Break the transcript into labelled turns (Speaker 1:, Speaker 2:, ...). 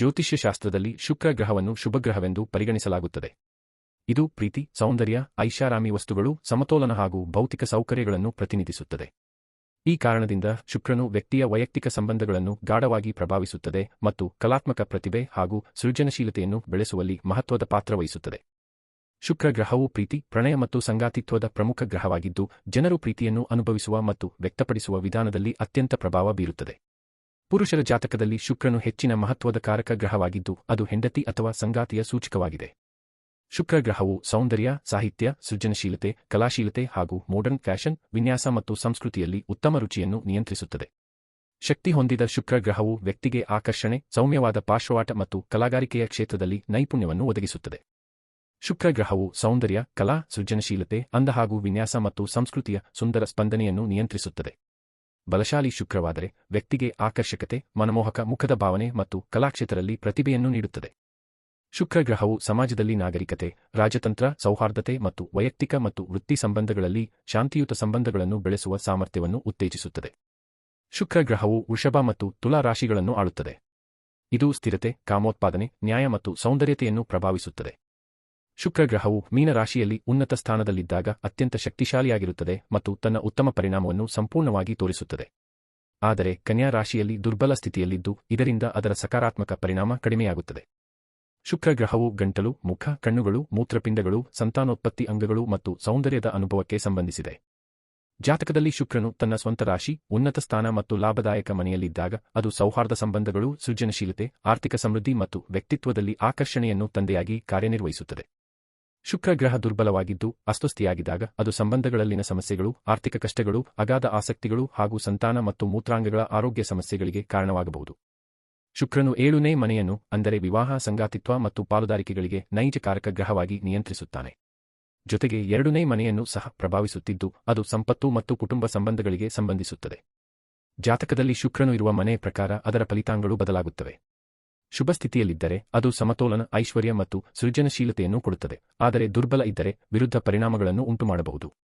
Speaker 1: ಜ್ಯೋತಿಷ್ಯಶಾಸ್ತ್ರದಲ್ಲಿ ಶುಕ್ರ ಗ್ರಹವನ್ನು ಶುಭಗ್ರಹವೆಂದು ಪರಿಗಣಿಸಲಾಗುತ್ತದೆ. ಇದು ಪ್ರೀತಿ, ಸೌಂದರ್ಯ, ಐಷಾರಾಮಿ ವಸ್ತುಗಳು, ಸಮತೋಲನ ಹಾಗೂ ಭೌತಿಕ ಸೌಕರ್ಯಗಳನ್ನು ಪ್ರತಿನಿಧಿಸುತ್ತದೆ. ಈ ಕಾರಣದಿಂದ ಶುಕ್ರನು ವ್ಯಕ್ತಿಯ ವೈಯಕ್ತಿಕ ಸಂಬಂಧಗಳನ್ನು ಗಾಢವಾಗಿ ಪ್ರಭಾವಿಸುತ್ತದೆ ಮತ್ತು ಕಲಾತ್ಮಕ ಪ್ರತಿಭೆ ಹಾಗೂ ಸೃಜನಶೀಲತೆಯನ್ನು ಬೆಳೆಸುವಲ್ಲಿ ಮಹತ್ವದ ಪಾತ್ರ ವಹಿಸುತ್ತದೆ. ಶುಕ್ರ ಗ್ರಹವು ಪ್ರೀತಿ, ಪ್ರಣಯ ಮತ್ತು ಸಂಗಾತಿತ್ವದ ಪ್ರಮುಖ ಗ್ರಹವಾಗಿದ್ದು, ಜನರು ಪ್ರೀತಿಯನ್ನು ಅನುಭವಿಸುವ ಮತ್ತು ವ್ಯಕ್ತಪಡಿಸುವ ವಿಧಾನದಲ್ಲಿ ಅತ್ಯಂತ ಪ್ರಭಾವ ಬೀರುತ್ತದೆ. ಪುರುಷರ ಜಾತಕದಲ್ಲಿ ಶುಕ್ರನು ಹೆಚ್ಚಿನ ಮಹತ್ವದ ಕಾರಕ ಗ್ರಹವಾಗಿದ್ದು, ಅದು ಹೆಂಡತಿ ಅಥವಾ ಸಂಗಾತಿಯ ಸೂಚಕವಾಗಿದೆ. ಶುಕ್ರ ಗ್ರಹವು ಸೌಂದರ್ಯ, ಸಾಹಿತ್ಯ, ಸೃಜನಶೀಲತೆ, ಕಲಾಶೀಲತೆ ಹಾಗೂ ಮಾಡರ್ನ್ ಫ್ಯಾಷನ್ ವಿನ್ಯಾಸ ಮತ್ತು ಸಂಸ್ಕೃತಿಯಲ್ಲಿ ಉತ್ತಮ ರುಚಿಯನ್ನು ನಿಯಂತ್ರಿಸುತ್ತದೆ. ಶಕ್ತಿ ಹೊಂದಿದ ಶುಕ್ರ ಗ್ರಹವು ವ್ಯಕ್ತಿಗೆ ಆಕರ್ಷಣೆ, ಸೌಮ್ಯವಾದ ಪಾರ್ಶ್ವವಾಟ ಮತ್ತು ಕಲಾಗಾರಿಕೆಯ ಕ್ಷೇತ್ರದಲ್ಲಿ ನೈಪುಣ್ಯವನ್ನು ಒದಗಿಸುತ್ತದೆ. ಶುಕ್ರ ಗ್ರಹವು ಸೌಂದರ್ಯ, ಕಲಾ, ಸೃಜನಶೀಲತೆ, ಅಂದ ಹಾಗೂ ವಿನ್ಯಾಸ ಮತ್ತು ಸಂಸ್ಕೃತಿಯ ಸುಂದರ ಸ್ಪಂದನೆಯನ್ನು ನಿಯಂತ್ರಿಸುತ್ತದೆ. ಬಲಶಾಲಿ ಶುಕ್ರವಾದರೆ ವ್ಯಕ್ತಿಗೆ ಆಕರ್ಷಕತೆ, ಮನಮೋಹಕ, ಮುಖದ ಭಾವನೆ ಮತ್ತು ಕಲಾಕ್ಷೇತ್ರದಲ್ಲಿ ಪ್ರತಿಭೆಯನ್ನು ನೀಡುತ್ತದೆ. ಶುಕ್ರ ಗ್ರಹವು ಸಮಾಜದಲ್ಲಿ ನಾಗರಿಕತೆ, ರಾಜತಂತ್ರ, ಸೌಹಾರ್ದತೆ ಮತ್ತು ವೈಯಕ್ತಿಕ ಮತ್ತು ವೃತ್ತಿ ಸಂಬಂಧಗಳಲ್ಲಿ ಶಾಂತಿಯುತ ಸಂಬಂಧಗಳನ್ನು ಬೆಳೆಸುವ ಸಾಮರ್ಥ್ಯವನ್ನು ಉತ್ತೇಜಿಸುತ್ತದೆ. ಶುಕ್ರ ಗ್ರಹವು ವೃಷಭ ಮತ್ತು ತುಲಾ ರಾಶಿಗಳನ್ನು ಆಳುತ್ತದೆ. ಇದು ಸ್ಥಿರತೆ, ಕಾಮೋತ್ಪಾದನೆ, ನ್ಯಾಯ ಮತ್ತು ಸೌಂದರ್ಯತೆಯನ್ನು ಪ್ರಭಾವಿಸುತ್ತದೆ. ಶುಕ್ರ ಗ್ರಹವು ಮೀನರಾಶಿಯಲ್ಲಿ ಉನ್ನತ ಸ್ಥಾನದಲ್ಲಿದ್ದಾಗ ಅತ್ಯಂತ ಶಕ್ತಿಶಾಲಿಯಾಗಿರುತ್ತದೆ ಮತ್ತು ತನ್ನ ಉತ್ತಮ ಪರಿಣಾಮವನ್ನು ಸಂಪೂರ್ಣವಾಗಿ ತೋರಿಸುತ್ತದೆ. ಆದರೆ ಕನ್ಯಾ ರಾಶಿಯಲ್ಲಿ ದುರ್ಬಲ ಸ್ಥಿತಿಯಲ್ಲಿದ್ದು ಇದರಿಂದ ಅದರ ಸಕಾರಾತ್ಮಕ ಪರಿಣಾಮ ಕಡಿಮೆಯಾಗುತ್ತದೆ. ಶುಕ್ರ ಗ್ರಹವು ಗಂಟಲು, ಮುಖ, ಕಣ್ಣುಗಳು, ಮೂತ್ರಪಿಂಡಗಳು, ಸಂತಾನೋತ್ಪತ್ತಿ ಅಂಗಗಳು ಮತ್ತು ಸೌಂದರ್ಯದ ಅನುಭವಕ್ಕೆ ಸಂಬಂಧಿಸಿದೆ. ಜಾತಕದಲ್ಲಿ ಶುಕ್ರನು ತನ್ನ ಸ್ವಂತ ರಾಶಿ, ಉನ್ನತ ಸ್ಥಾನ ಮತ್ತು ಲಾಭದಾಯಕ ಮನೆಯಲ್ಲಿದ್ದಾಗ ಅದು ಸೌಹಾರ್ದ ಸಂಬಂಧಗಳು, ಸೃಜನಶೀಲತೆ, ಆರ್ಥಿಕ ಸಮೃದ್ಧಿ ಮತ್ತು ವ್ಯಕ್ತಿತ್ವದಲ್ಲಿ ಆಕರ್ಷಣೆಯನ್ನು ತಂದೆಯಾಗಿ ಕಾರ್ಯನಿರ್ವಹಿಸುತ್ತದೆ. ಶುಕ್ರ ಗ್ರಹ ದುರ್ಬಲವಾಗಿದ್ದು, ಅಸ್ವಸ್ಥಿಯಾಗಿದ್ದಾಗ ಅದು ಸಂಬಂಧಗಳಲ್ಲಿನ ಸಮಸ್ಯೆಗಳು, ಆರ್ಥಿಕ ಕಷ್ಟಗಳು, ಅಗಾಧ ಆಸಕ್ತಿಗಳು ಹಾಗೂ ಸಂತಾನ ಮತ್ತು ಮೂತ್ರಾಂಗಗಳ ಆರೋಗ್ಯ ಸಮಸ್ಯೆಗಳಿಗೆ ಕಾರಣವಾಗಬಹುದು. ಶುಕ್ರನು ಏಳುನೇ ಮನೆಯನ್ನು, ಅಂದರೆ ವಿವಾಹ ಸಂಗಾತಿತ್ವ ಮತ್ತು ಪಾಲುದಾರಿಕೆಗಳಿಗೆ ನೈಜ ಕಾರಕ ಗ್ರಹವಾಗಿ ನಿಯಂತ್ರಿಸುತ್ತಾನೆ. ಜೊತೆಗೆ ಎರಡನೇ ಮನೆಯನ್ನು ಸಹ ಪ್ರಭಾವಿಸುತ್ತಿದ್ದು, ಅದು ಸಂಪತ್ತು ಮತ್ತು ಕುಟುಂಬ ಸಂಬಂಧಗಳಿಗೆ ಸಂಬಂಧಿಸುತ್ತದೆ. ಜಾತಕದಲ್ಲಿ ಶುಕ್ರನು ಇರುವ ಮನೆ ಪ್ರಕಾರ ಅದರ ಫಲಿತಾಂಗಗಳು ಬದಲಾಗುತ್ತವೆ. ಶುಭ ಸ್ಥಿತಿಯಲ್ಲಿದ್ದರೆ ಅದು ಸಮತೋಲನ ಐಶ್ವರ್ಯ ಮತ್ತು ಸೃಜನಶೀಲತೆಯನ್ನು ಕೊಡುತ್ತದೆ. ಆದರೆ ದುರ್ಬಲ ಇದ್ದರೆ ವಿರುದ್ಧ ಪರಿಣಾಮಗಳನ್ನು ಉಂಟುಮಾಡಬಹುದು.